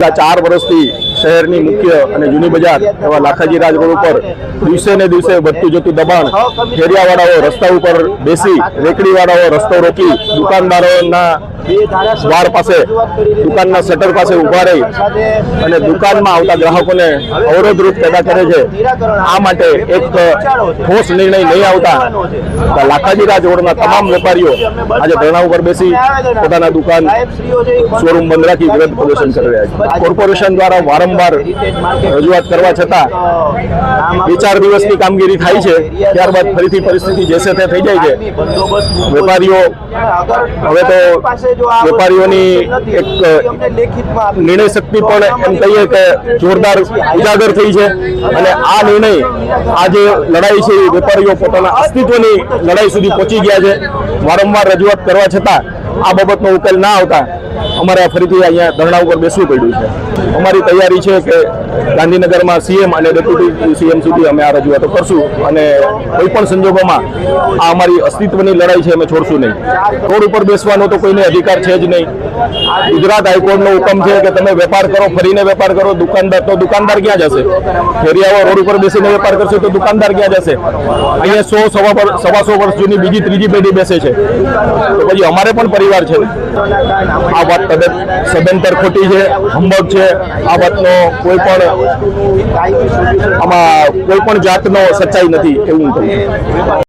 છેલ્લા ચાર વર્ષથી શહેરની મુખ્ય અને જૂની બજાર એવા લાખાજી રાજ રોડ ઉપર દિવસે ને દિવસે વધતું જતું દબાણ ફેરિયાવાળાઓ રસ્તા ઉપર બેસી, રેકડીવાળાઓ રસ્તો રોકી દુકાનદારોના દ્વાર પાસે, દુકાનના શટર પાસે ઊભા રહી અને દુકાનમાં આવતા ગ્રાહકોને અવરોધરૂપ પેદા કરે છે. આ માટે એક ઠોસ નિર્ણય નહીં આવતા. તો લાખાજી રાજ રોડના તમામ વેપારીઓ આજે ધરણા ઉપર બેસી પોતાના દુકાન શોરૂમ બંધ રાખી વિરોધ પ્રદર્શન કરી રહ્યા છે. કોર્પોરેશન દ્વારા વારંવાર રજૂઆત કરવા છતાં બે ચાર દિવસની કામગીરી થાય છે. ત્યારબાદ ફરીથી પરિસ્થિતિ જેસે તે થઈ જાય છે. વેપારીઓ હવે તો વેપારીઓની એક નિર્ણય શક્તિ પણ એમ કહીએ કે જોરદાર ઉજાગર થઈ છે. અને આ નિર્ણય આ જે લડાઈ છે એ વેપારીઓ પોતાના અસ્તિત્વની લડાઈ સુધી પહોંચી ગયા છે. વારંવાર રજૂઆત કરવા છતાં આ બાબતનો ઉકેલ ના આવતા અમારે ફરીથી અહીંયા ધરણા ઉપર બેસવું પડ્યું છે. અમારી તૈયારી છે કે ગાંધીનગરમાં સીએમ અને ડેપ્યુટી સીએમ સુધી અમે આ રજૂઆતો કરશું અને કોઈ પણ સંજોગોમાં આ અમારી અસ્તિત્વની લડાઈ છે, અમે છોડશું નહીં. રોડ ઉપર બેસવાનો તો કોઈને અધિકાર છે જ નહીં. ગુજરાત હાઈકોર્ટનો હુકમ છે કે તમે વેપાર કરો, ફરીને વેપાર કરો, દુકાનદાર તો દુકાનદાર ક્યાં જશે? ફેરિયાઓ રોડ ઉપર બેસીને વેપાર કરશે તો દુકાનદાર ક્યાં જશે? અહીંયા સો સવા સવાસો વર્ષ જૂની બીજી ત્રીજી પેઢી બેસે છે. તો પછી અમારે પણ પરિવાર છે. આ વાત તદ્દન સદંતર ખોટી છે હંબક છે. આ વાતનો કોઈ પણ આમાં કોઈ પણ જાતનો સચ્ચાઈ નથી એવું હું